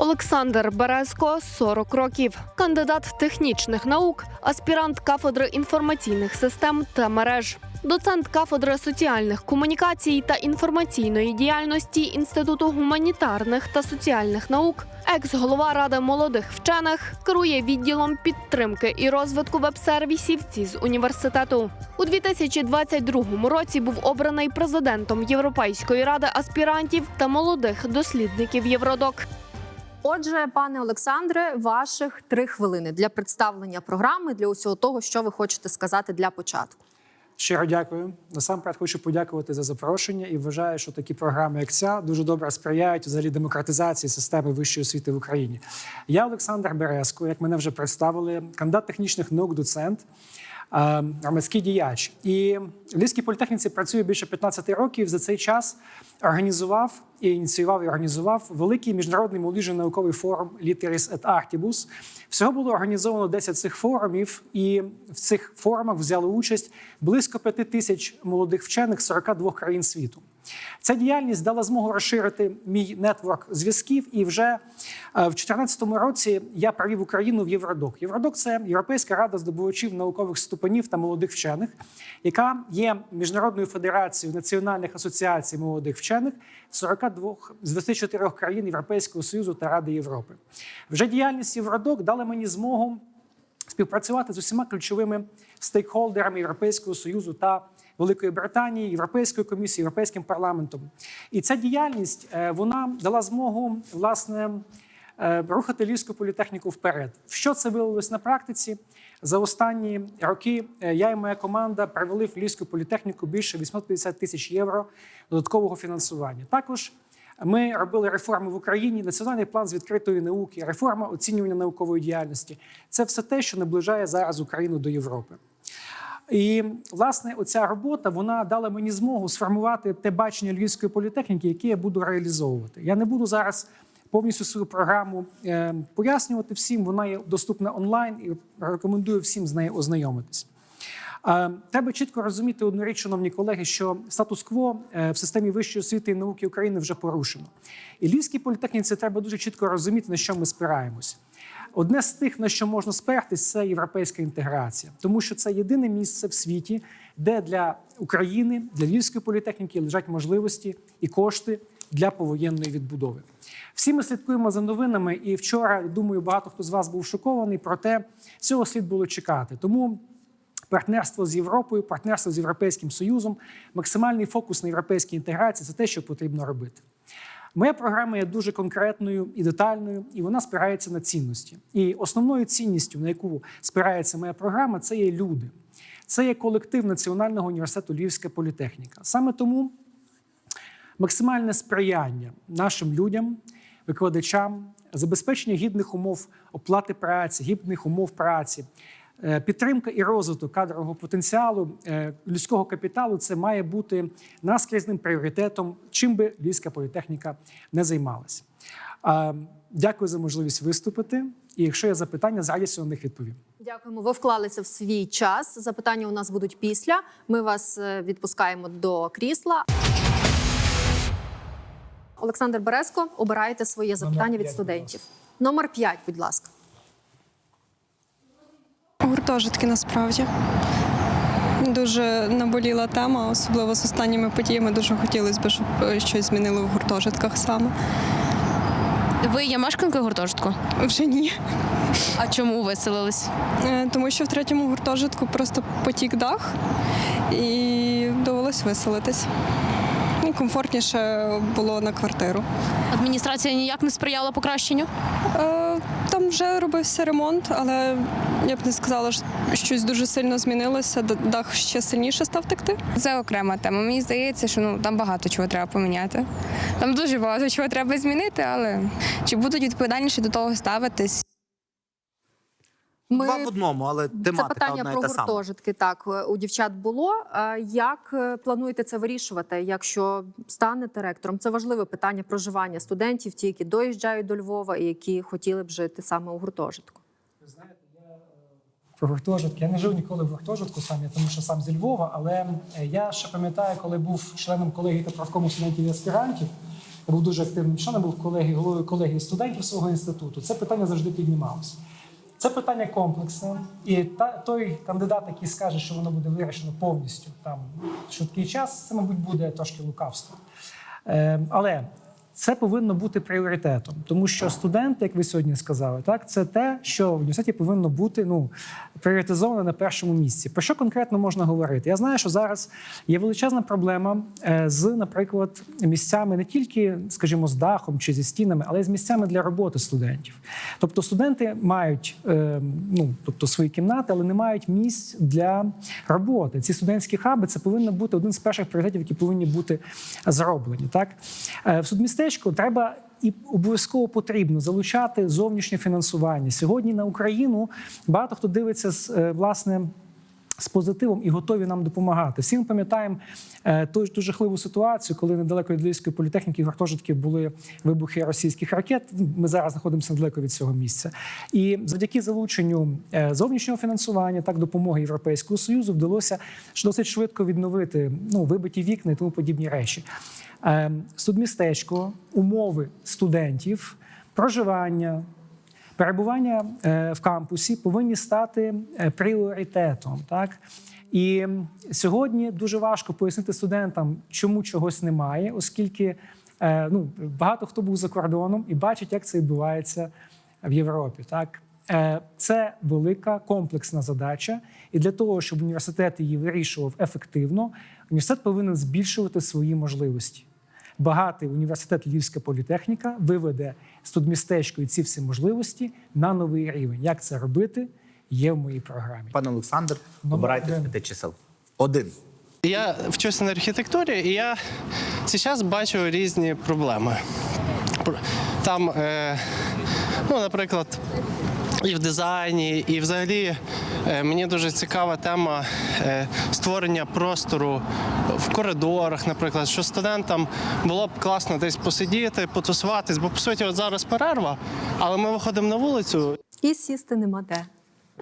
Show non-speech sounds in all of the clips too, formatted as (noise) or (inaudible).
Олександр Березко 40 років, кандидат технічних наук, аспірант кафедри інформаційних систем та мереж, доцент кафедри соціальних комунікацій та інформаційної діяльності Інституту гуманітарних та соціальних наук, екс-голова ради молодих вчених, керує відділом підтримки і розвитку веб-сервісів ЦІЗ університету. У 2022 році був обраний президентом Європейської ради аспірантів та молодих дослідників Євродок. Отже, пане Олександре, ваших три хвилини для представлення програми для усього того, що ви хочете сказати для початку. Щиро дякую. Насамперед хочу подякувати за запрошення і вважаю, що такі програми, як ця, дуже добре сприяють взагалі демократизації системи вищої освіти в Україні. Я Олександр Березко, як мене вже представили, кандидат технічних наук, доцент. е, Громадський діяч і в Львівській політехніці працює більше 15 років. За цей час організував ініціював і організував великий міжнародний молодіжний науковий форум Літеріс et Artibus. Всього було організовано 10 цих форумів, і в цих форумах взяли участь близько 5 тисяч молодих вчених з 42 країн світу. Ця діяльність дала змогу розширити мій нетворк зв'язків. І вже е, в 2014 році я привів Україну в Євродок. Євродок це Європейська рада здобувачів наукових ступенів та молодих вчених, яка є міжнародною федерацією національних асоціацій молодих вчених 42 з 24 країн Європейського союзу та Ради Європи. Вже діяльність Євродок дала мені змогу співпрацювати з усіма ключовими стейкхолдерами Європейського союзу та Великої Британії, Європейською комісією, Європейським парламентом. І ця діяльність е, вона дала змогу власне е, рухати Львівську політехніку вперед. В що це вилилось на практиці? За останні роки е, я і моя команда привели в Львівську політехніку більше 850 тисяч євро додаткового фінансування. Також ми робили реформи в Україні, національний план з відкритої науки, реформа оцінювання наукової діяльності. Це все те, що наближає зараз Україну до Європи. І власне оця робота вона дала мені змогу сформувати те бачення львівської політехніки, яке я буду реалізовувати. Я не буду зараз повністю свою програму е, пояснювати всім. Вона є доступна онлайн і рекомендую всім з нею ознайомитись. Е, Треба чітко розуміти одну річ, шановні колеги, що статус-кво е, в системі вищої освіти і науки України вже порушено. І Львівській політехніці треба дуже чітко розуміти, на що ми спираємось. Одне з тих, на що можна спертись, це європейська інтеграція, тому що це єдине місце в світі, де для України, для Львівської політехніки лежать можливості і кошти для повоєнної відбудови. Всі ми слідкуємо за новинами, і вчора думаю, багато хто з вас був шокований. Проте цього слід було чекати. Тому партнерство з Європою, партнерство з Європейським Союзом, максимальний фокус на європейській інтеграції це те, що потрібно робити. Моя програма є дуже конкретною і детальною, і вона спирається на цінності. І основною цінністю, на яку спирається моя програма, це є люди. Це є колектив Національного університету Львівська політехніка. Саме тому максимальне сприяння нашим людям, викладачам, забезпечення гідних умов оплати праці, гідних умов праці, підтримка і розвиток кадрового потенціалу е, людського капіталу це має бути наскрізним пріоритетом, чим би Львівська політехніка не займалася. Е, Дякую за можливість виступити. І якщо є запитання, з радістю на них відповім. Дякуємо. Ви вклалися в свій час. Запитання у нас будуть після. Ми вас е, відпускаємо до крісла. Олександр Березко, обирайте своє запитання від студентів. Номер 5, будь ласка. Гуртожитки насправді. Дуже наболіла тема, особливо з останніми подіями. Дуже хотілося б, щоб е, щось змінило в гуртожитках саме. Ви є мешканкою гуртожитку? Вже ні. А чому виселились? Е, Тому що в третьому гуртожитку просто потік дах і довелось виселитись. І комфортніше було на квартиру. Адміністрація ніяк не сприяла покращенню? Е, вже робився ремонт, але я б не сказала, що щось дуже сильно змінилося. Дах ще сильніше став текти. Це окрема тема. Мені здається, що ну там багато чого треба поміняти. Там дуже багато чого треба змінити, але чи будуть відповідальніше до того ставитись? Ми... Два в одному, але Це питання одна про та сама. гуртожитки. Так, е, у дівчат було. Е, Як е, плануєте це вирішувати, якщо станете ректором? Це важливе питання проживання студентів, ті, які доїжджають до Львова і які хотіли б жити саме у гуртожитку. Ви знаєте, я про гуртожитки. Я не жив ніколи в гуртожитку сам, я тому що сам зі Львова, але я ще пам'ятаю, коли був членом колегії та правкому студентів і аспірантів. я був дуже активним членом, був колегії, головою колегії студентів свого інституту. Це питання завжди піднімалося. Це питання комплексне, і та той кандидат, який скаже, що воно буде вирішено повністю там швидкий час, це, мабуть, буде трошки лукавство. Е, але це повинно бути пріоритетом, тому що студенти, як ви сьогодні сказали, так це те, що в університеті повинно бути ну пріоритизовано на першому місці. Про що конкретно можна говорити? Я знаю, що зараз є величезна проблема е, з, наприклад, місцями не тільки, скажімо, з дахом чи зі стінами, але й з місцями для роботи студентів. Тобто студенти мають е, ну, тобто свої кімнати, але не мають місць для роботи. Ці студентські хаби це повинно бути один з перших пріоритетів, які повинні бути зроблені. Так Е, в судмістечку треба. І обов'язково потрібно залучати зовнішнє фінансування. Сьогодні на Україну багато хто дивиться з е, власне з позитивом і готові нам допомагати. Всі ми пам'ятаємо е, ту, ту жахливу ситуацію, коли недалеко від Львівської політехніки гуртожитків були вибухи російських ракет. Ми зараз знаходимося недалеко від цього місця. І завдяки залученню е, зовнішнього фінансування, так допомоги Європейського союзу, вдалося досить швидко відновити ну, вибиті вікна і тому подібні речі. Е, Судмістечко, умови студентів, проживання. Перебування е, в кампусі повинні стати е, пріоритетом. Так? І сьогодні дуже важко пояснити студентам, чому чогось немає, оскільки е, ну, багато хто був за кордоном і бачить, як це відбувається в Європі. Так? Це велика комплексна задача, і для того, щоб університет її вирішував ефективно, університет повинен збільшувати свої можливості. Багатий університет Львівська політехніка виведе студмістечко і ці всі можливості на новий рівень. Як це робити, є в моїй програмі. Пане Олександр, Номер обирайте з п'яти чисел. Один. Я вчуся на архітектурі, і я зараз бачу різні проблеми. Там, е, ну, наприклад, і в дизайні, і взагалі е, мені дуже цікава тема е, створення простору в коридорах, наприклад, що студентам було б класно десь посидіти, потусуватись, бо по суті, от зараз перерва, але ми виходимо на вулицю, І сісти нема де.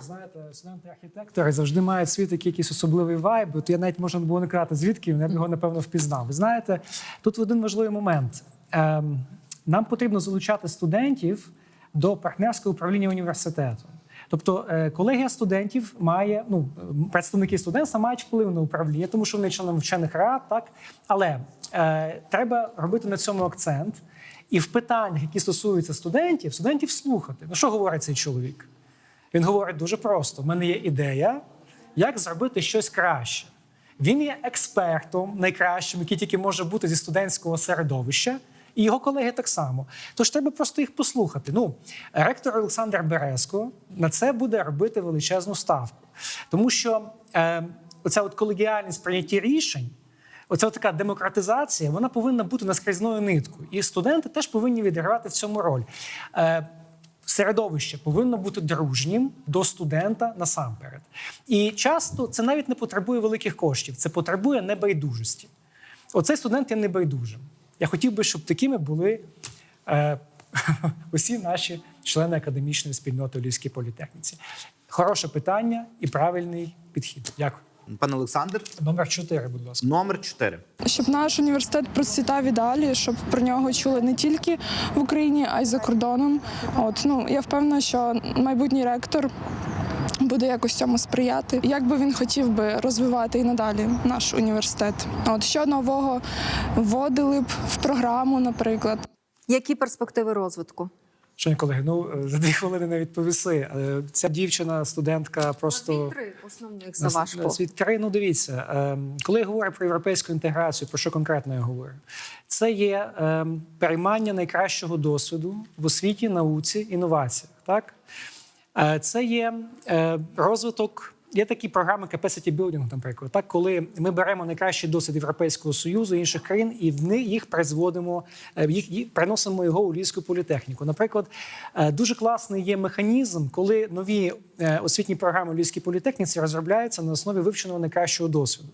Знаєте, студенти-архітектори завжди мають свій такий якийсь особливий вайб. От я навіть можна було не казати, звідки я б його напевно впізнав. Ви знаєте, тут один важливий момент. Ем, нам потрібно залучати студентів до партнерського управління університету. Тобто е, колегія студентів має, ну представники студентства мають вплив на управління, тому що вони члени вчених рад, так але е, треба робити на цьому акцент. І в питаннях, які стосуються студентів, студентів слухати. Ну що говорить цей чоловік? Він говорить дуже просто: в мене є ідея, як зробити щось краще. Він є експертом найкращим, який тільки може бути зі студентського середовища, і його колеги так само. Тож треба просто їх послухати. Ну, ректор Олександр Березко на це буде робити величезну ставку, тому що е, оця от колегіальність прийняття рішень. Оця така демократизація, вона повинна бути наскрізною ниткою. І студенти теж повинні відігравати в цьому роль. Е, середовище повинно бути дружнім до студента насамперед. І часто це навіть не потребує великих коштів, це потребує небайдужості. Оцей студент є небайдужим. Я хотів би, щоб такими були е, (laughs) усі наші члени академічної спільноти у Львівській політехніці. Хороше питання і правильний підхід. Дякую. Пане Олександр, Номер 4, будь ласка. номер чотири. Щоб наш університет процвітав і далі, щоб про нього чули не тільки в Україні, а й за кордоном. От ну я впевнена, що майбутній ректор буде якось цьому сприяти. Як би він хотів би розвивати і надалі наш університет? От що нового вводили б в програму, наприклад. Які перспективи розвитку? Шановні колеги, ну е, за дві хвилини не відповіси. Е, Ця дівчина, студентка, просто три основних за на, ваш на світ три. Ну дивіться, е, коли я говорю про європейську інтеграцію, про що конкретно я говорю? Це є е, переймання найкращого досвіду в освіті, науці, інноваціях. Так це є е, розвиток. Є такі програми capacity building, наприклад, так, коли ми беремо найкращий досвід Європейського союзу інших країн, і в них їх призводимо, е, їх, приносимо його у Львівську політехніку. Наприклад, е, дуже класний є механізм, коли нові е, освітні програми у Львівській політехніці розробляються на основі вивченого найкращого досвіду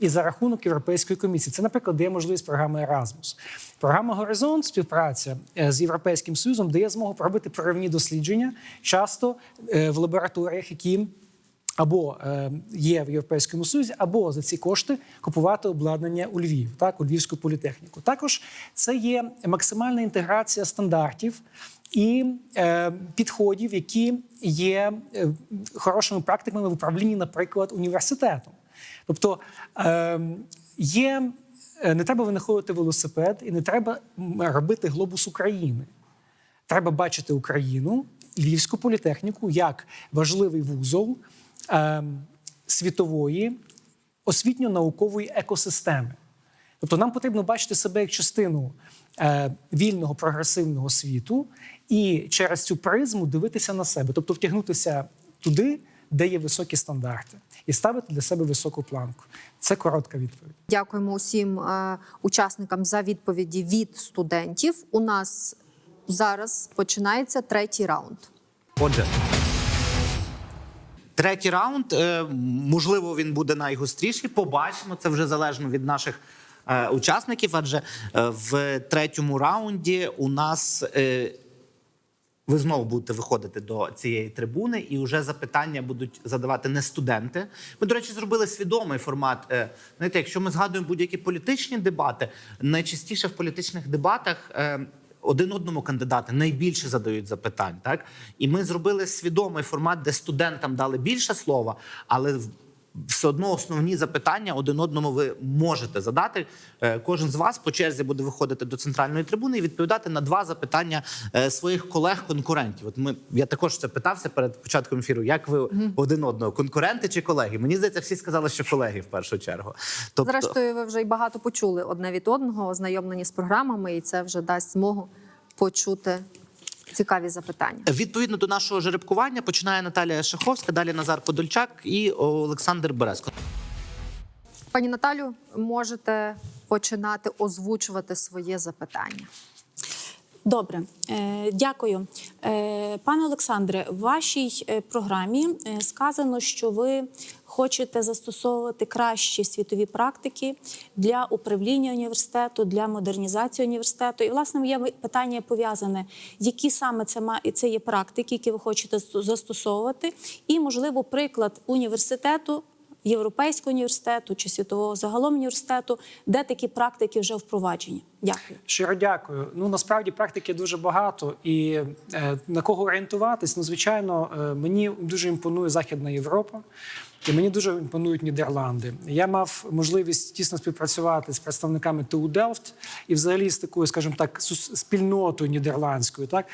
і за рахунок Європейської комісії. Це, наприклад, дає можливість програми Erasmus. Програма Горизонт співпраця з Європейським Союзом дає змогу робити проривні дослідження, часто в лабораторіях, які або е, є в Європейському Союзі, або за ці кошти купувати обладнання у Львів, так, у Львівську політехніку. Також це є максимальна інтеграція стандартів і е, підходів, які є е, хорошими практиками в управлінні, наприклад, університетом. Тобто е, е, не треба винаходити велосипед і не треба робити глобус України. Треба бачити Україну, Львівську політехніку як важливий вузол світової освітньо-наукової екосистеми. Тобто нам потрібно бачити себе як частину е, вільного прогресивного світу і через цю призму дивитися на себе, тобто втягнутися туди, де є високі стандарти, і ставити для себе високу планку. Це коротка відповідь. Дякуємо усім е, учасникам за відповіді від студентів. У нас зараз починається третій раунд. Отже. Третій раунд. е, Можливо, він буде найгостріший. Побачимо. Це вже залежно від наших е, учасників. Адже е, в третьому раунді у нас. ви знову будете виходити до цієї трибуни, і вже запитання будуть задавати не студенти. Ми, до речі, зробили свідомий формат. Знаєте, якщо ми згадуємо будь-які політичні дебати, найчастіше в політичних дебатах. Один одному кандидати найбільше задають запитань, так? І ми зробили свідомий формат, де студентам дали більше слова, але все одно основні запитання один одному ви можете задати. Е, Кожен з вас по черзі буде виходити до центральної трибуни і відповідати на два запитання е, своїх колег-конкурентів. От ми я також це питався перед початком ефіру. Як ви один одного конкуренти чи колеги? Мені здається, всі сказали, що колеги в першу чергу. Тобто, Зрештою, ви вже й багато почули одне від одного, ознайомлені з програмами, і це вже дасть змогу почути цікаві запитання. відповідно до нашого жеребкування починає Наталія Шаховська, далі Назар Подольчак і Олександр Березко. Пані Наталю, можете починати озвучувати своє запитання. Добре, Е, дякую. Е, Пане Олександре, в вашій е, програмі сказано, що ви хочете застосовувати кращі світові практики для управління університету, для модернізації університету. І, власне, моє питання пов'язане, які саме це це є практики, які ви хочете застосовувати, і, можливо, приклад університету. Європейського університету чи світового загалом університету, де такі практики вже впроваджені. Дякую. Щиро дякую. Ну насправді практики дуже багато, і е, на кого орієнтуватись? Ну, звичайно, е, мені дуже імпонує Західна Європа. І мені дуже імпонують Нідерланди. Я мав можливість тісно співпрацювати з представниками ТУ Делфт і взагалі з такою, скажімо так, спільнотою нідерландською. Так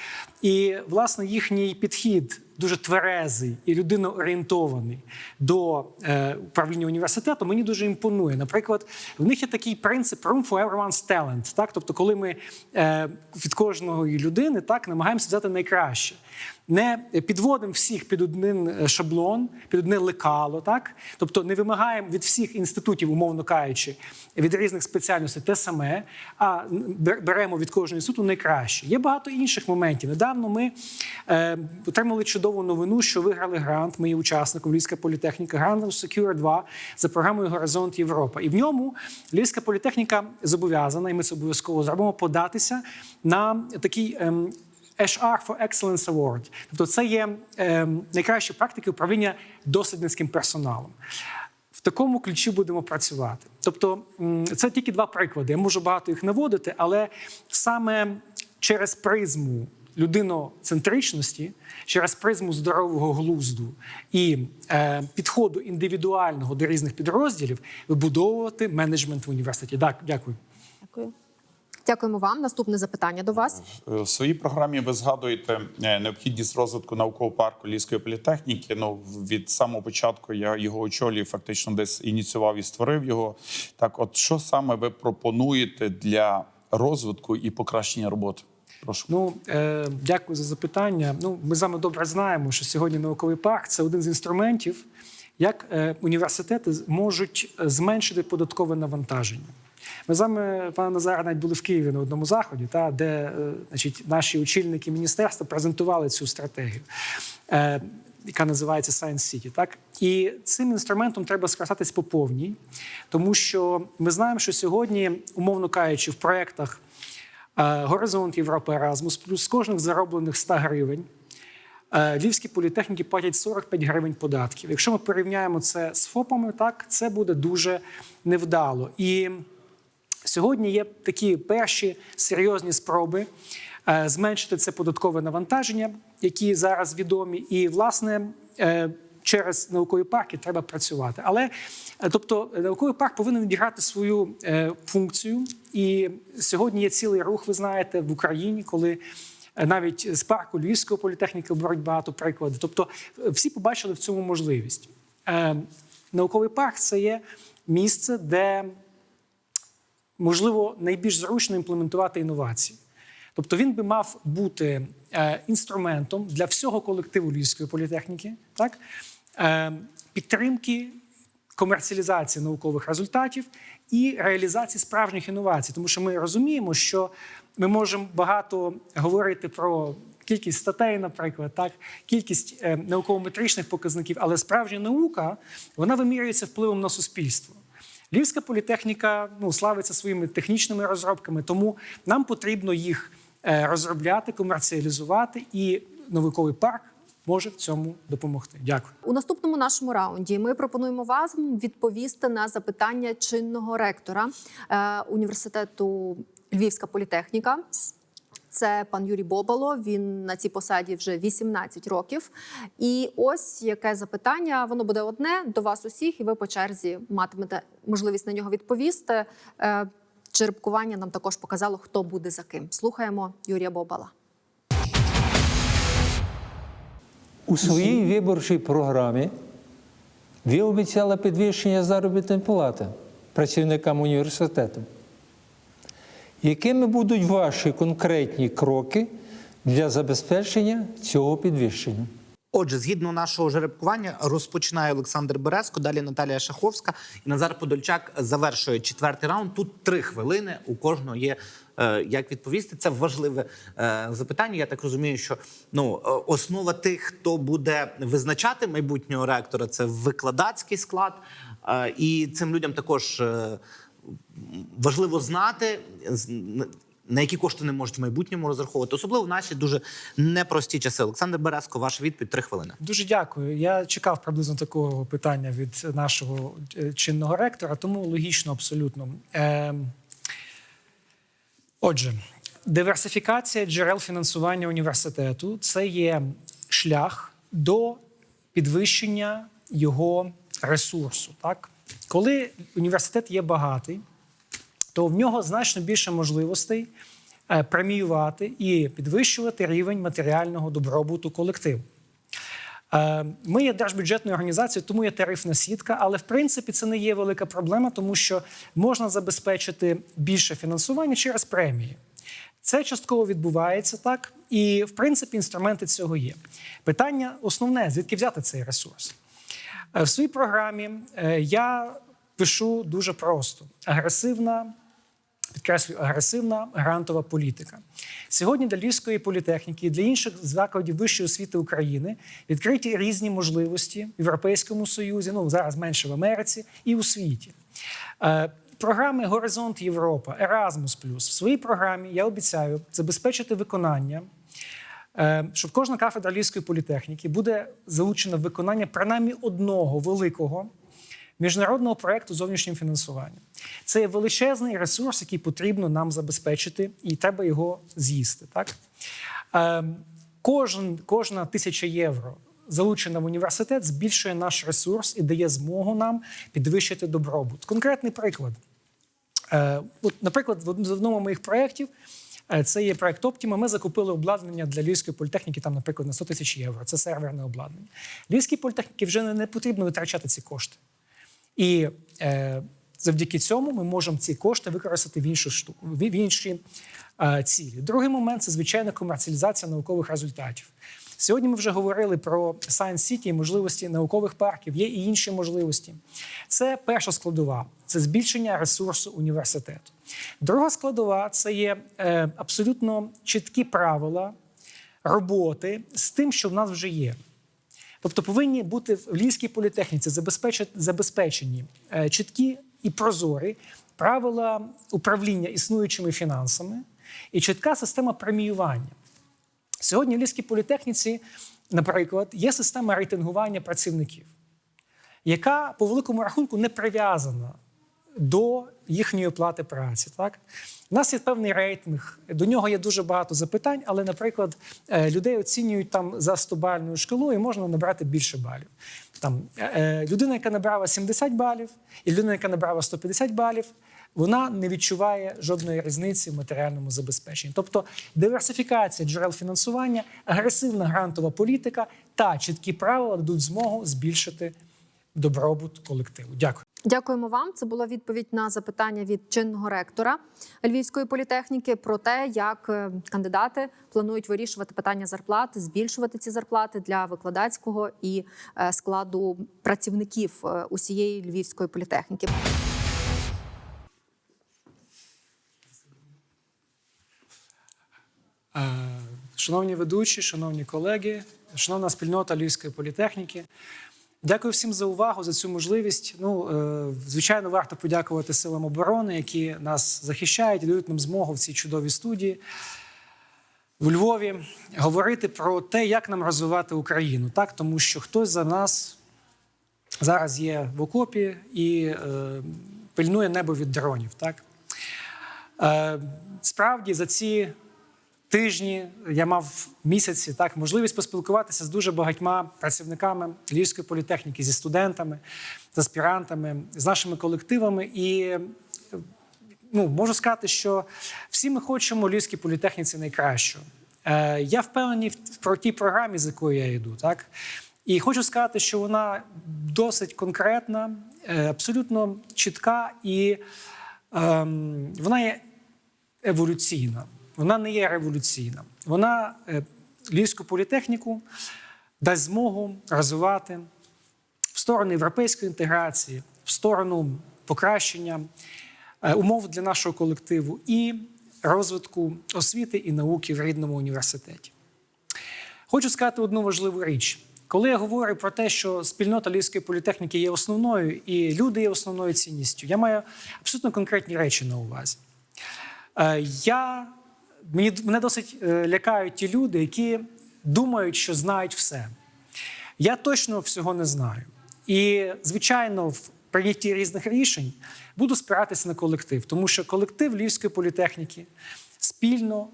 і власне їхній підхід дуже тверезий і людиноорієнтований до е, управління університету. Мені дуже імпонує. Наприклад, в них є такий принцип room for everyone's talent. Так, тобто, коли ми е, від кожної людини так намагаємося взяти найкраще. Не підводимо всіх під один е, шаблон, під одне лекало, так тобто не вимагаємо від всіх інститутів, умовно кажучи, від різних спеціальностей те саме, а беремо від кожного інституту найкраще. Є багато інших моментів. Недавно ми е, отримали чудову новину, що виграли грант. Ми є учасником Львівська політехніка грант Secure 2 за програмою Горизонт Європа. І в ньому Львівська політехніка зобов'язана, і ми це обов'язково зробимо, податися на такий. ем, HR for Excellence Award. Тобто це є е, найкращі практики управління дослідницьким персоналом. В такому ключі будемо працювати. Тобто, це тільки два приклади. Я можу багато їх наводити, але саме через призму людиноцентричності, через призму здорового глузду і е, підходу індивідуального до різних підрозділів вибудовувати менеджмент в університеті. Так, дякую. Дякую. Дякуємо вам. Наступне запитання до вас. Е, В своїй програмі ви згадуєте е, необхідність розвитку наукового парку Львівської політехніки. Ну від самого початку я його очолюю, фактично десь ініціював і створив його. Так, от що саме ви пропонуєте для розвитку і покращення роботи? Прошу. Ну е, дякую за запитання. Ну, ми з вами добре знаємо, що сьогодні науковий парк це один з інструментів, як е, університети можуть е, зменшити податкове навантаження. Ми з вами, пане Назаре, навіть були в Києві на одному заході, та де е, значить, наші очільники міністерства презентували цю стратегію. Е, яка називається Science City. Так? І цим інструментом треба скористатись по повній, тому що ми знаємо, що сьогодні, умовно кажучи, в проєктах е, Горизонт Європи Еразмус, плюс з кожних зароблених 100 гривень львівські політехніки платять 45 гривень податків. Якщо ми порівняємо це з ФОПами, так це буде дуже невдало. І Сьогодні є такі перші серйозні спроби е, зменшити це податкове навантаження, які зараз відомі, і власне. е, Через наукові парки треба працювати, але е, тобто науковий парк повинен відіграти свою функцію. І сьогодні є цілий рух, ви знаєте, в Україні, коли навіть з парку Львівської політехніки беруть багато прикладів. Тобто, всі побачили в цьому можливість. Науковий парк це є місце, де можливо найбільш зручно імплементувати інновації. Тобто він би мав бути е, інструментом для всього колективу Львівської політехніки, так? Е, підтримки комерціалізації наукових результатів і реалізації справжніх інновацій. Тому що ми розуміємо, що ми можемо багато говорити про кількість статей, наприклад, так, кількість е, науково-метричних показників, але справжня наука вона вимірюється впливом на суспільство. Львівська політехніка ну, славиться своїми технічними розробками, тому нам потрібно їх е, розробляти, комерціалізувати, і науковий парк може в цьому допомогти. Дякую. У наступному нашому раунді ми пропонуємо вам відповісти на запитання чинного ректора е, університету Львівська політехніка. Це пан Юрій Бобало. Він на цій посаді вже 18 років. І ось яке запитання. Воно буде одне до вас усіх, і ви по черзі матимете можливість на нього відповісти. Е, Черепкування нам також показало, хто буде за ким. Слухаємо Юрія Бобала. У своїй виборчій програмі ви обіцяли підвищення заробітної плати працівникам університету. Якими будуть ваші конкретні кроки для забезпечення цього підвищення? Отже, згідно нашого жеребкування, розпочинає Олександр Березко, далі Наталія Шаховська і Назар Подольчак завершує четвертий раунд. Тут три хвилини. У кожного є е, як відповісти. Це важливе е, запитання. Я так розумію, що ну е, основа тих, хто буде визначати майбутнього ректора, це викладацький склад. І цим людям також важливо знати. На які кошти не можуть в майбутньому розраховувати, особливо в наші дуже непрості часи. Олександр Березко, ваша відповідь три хвилини. Дуже дякую. Я чекав приблизно такого питання від нашого е, чинного ректора, тому логічно абсолютно. Ем, Отже, диверсифікація джерел фінансування університету це є шлях до підвищення його ресурсу. Так? Коли університет є багатий, то в нього значно більше можливостей е, преміювати і підвищувати рівень матеріального добробуту колективу. Е, Ми є держбюджетною організацією, тому є тарифна сітка, але в принципі це не є велика проблема, тому що можна забезпечити більше фінансування через премії. Це частково відбувається так, і в принципі інструменти цього є. Питання основне: звідки взяти цей ресурс? Е, В своїй програмі е, я пишу дуже просто: агресивна, підкреслюю, агресивна грантова політика. Сьогодні для Львівської політехніки і для інших закладів вищої освіти України відкриті різні можливості в Європейському Союзі, ну зараз менше в Америці і у світі. Е, Програми Горизонт Європа, Еразмус в своїй програмі я обіцяю забезпечити виконання Е, що кожна кафедра Львівської політехніки буде залучена в виконання принаймні одного великого міжнародного проєкту зовнішнім фінансуванням. Це є величезний ресурс, який потрібно нам забезпечити, і треба його з'їсти. Так? Е, Кожен, кожна тисяча євро. Залучена в університет, збільшує наш ресурс і дає змогу нам підвищити добробут. Конкретний приклад. Е, от, наприклад, в одному з моїх проєктів це є проект Optima. Ми закупили обладнання для Львівської політехніки, там, наприклад, на 100 тисяч євро. Це серверне обладнання. Львівській політехніки вже не, потрібно витрачати ці кошти. І е, завдяки цьому ми можемо ці кошти використати в іншу штуку, в інші е, цілі. Другий момент це звичайна комерціалізація наукових результатів. Сьогодні ми вже говорили про Science City можливості наукових парків. Є і інші можливості. Це перша складова це збільшення ресурсу університету. Друга складова це є е, абсолютно чіткі правила роботи з тим, що в нас вже є. Тобто повинні бути в Львівській політехніці забезпечені е, чіткі і прозорі правила управління існуючими фінансами і чітка система преміювання. Сьогодні в Львівській політехніці наприклад, є система рейтингування працівників, яка по великому рахунку не прив'язана до їхньої оплати праці. Так? У нас є певний рейтинг, до нього є дуже багато запитань, але, наприклад, е, людей оцінюють там за 100-бальною шкалою, і можна набрати більше балів. Там, е, людина, яка набрала 70 балів, і людина, яка набрала 150 балів, вона не відчуває жодної різниці в матеріальному забезпеченні. Тобто диверсифікація джерел фінансування, агресивна грантова політика та чіткі правила дадуть змогу збільшити добробут колективу. Дякую. Дякуємо вам. Це була відповідь на запитання від чинного ректора Львівської політехніки про те, як е, кандидати планують вирішувати питання зарплат, збільшувати ці зарплати для викладацького і е, складу працівників е, усієї львівської політехніки. Шановні ведучі, шановні колеги, шановна спільнота Львівської політехніки. Дякую всім за увагу, за цю можливість. Ну, е, звичайно, варто подякувати силам оборони, які нас захищають і дають нам змогу в цій чудовій студії у Львові говорити про те, як нам розвивати Україну, так тому що хтось за нас зараз є в окопі і е, пильнує небо від дронів. Так е, справді за ці тижні я мав місяці так можливість поспілкуватися з дуже багатьма працівниками Львівської політехніки, зі студентами, з аспірантами, з нашими колективами. І ну, можу сказати, що всі ми хочемо Львівській політехніці найкращого. Е, я впевнений в тій програмі, з якою я йду, так. І хочу сказати, що вона досить конкретна, е, абсолютно чітка і ем, вона є еволюційна. Вона не є революційна. Вона е, Львівську політехніку дасть змогу розвивати в сторону європейської інтеграції, в сторону покращення е, умов для нашого колективу і розвитку освіти і науки в рідному університеті. Хочу сказати одну важливу річ. Коли я говорю про те, що спільнота Львівської політехніки є основною і люди є основною цінністю, я маю абсолютно конкретні речі на увазі. Е, Я, мені, мене досить е, лякають ті люди, які думають, що знають все. Я точно всього не знаю. І, звичайно, в прийнятті різних рішень буду спиратися на колектив, тому що колектив Львівської політехніки спільно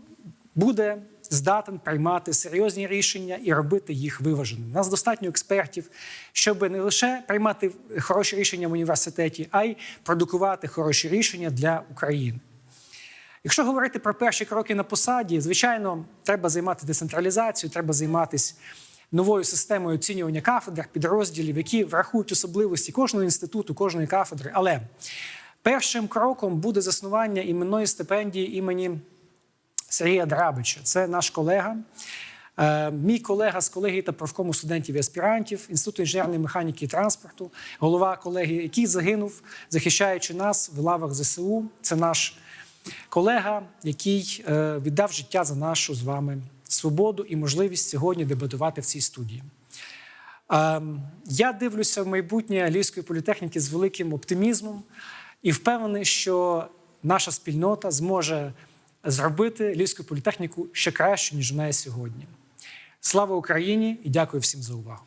буде здатен приймати серйозні рішення і робити їх виваженими. У нас достатньо експертів, щоб не лише приймати хороші рішення в університеті, а й продукувати хороші рішення для України. Якщо говорити про перші кроки на посаді, звичайно, треба займати децентралізацією, треба займатися новою системою оцінювання кафедр, підрозділів, які врахують особливості кожного інституту, кожної кафедри. Але першим кроком буде заснування іменної стипендії імені Сергія Драбича. Це наш колега. Е, Мій колега з колегії та профкому студентів і аспірантів Інституту інженерної механіки і транспорту, голова колегії, який загинув, захищаючи нас в лавах ЗСУ. Це наш колега, який е, віддав життя за нашу з вами свободу і можливість сьогодні дебатувати в цій студії. Е, Я дивлюся в майбутнє Львівської політехніки з великим оптимізмом і впевнений, що наша спільнота зможе зробити Львівську політехніку ще краще, ніж вона є сьогодні. Слава Україні і дякую всім за увагу.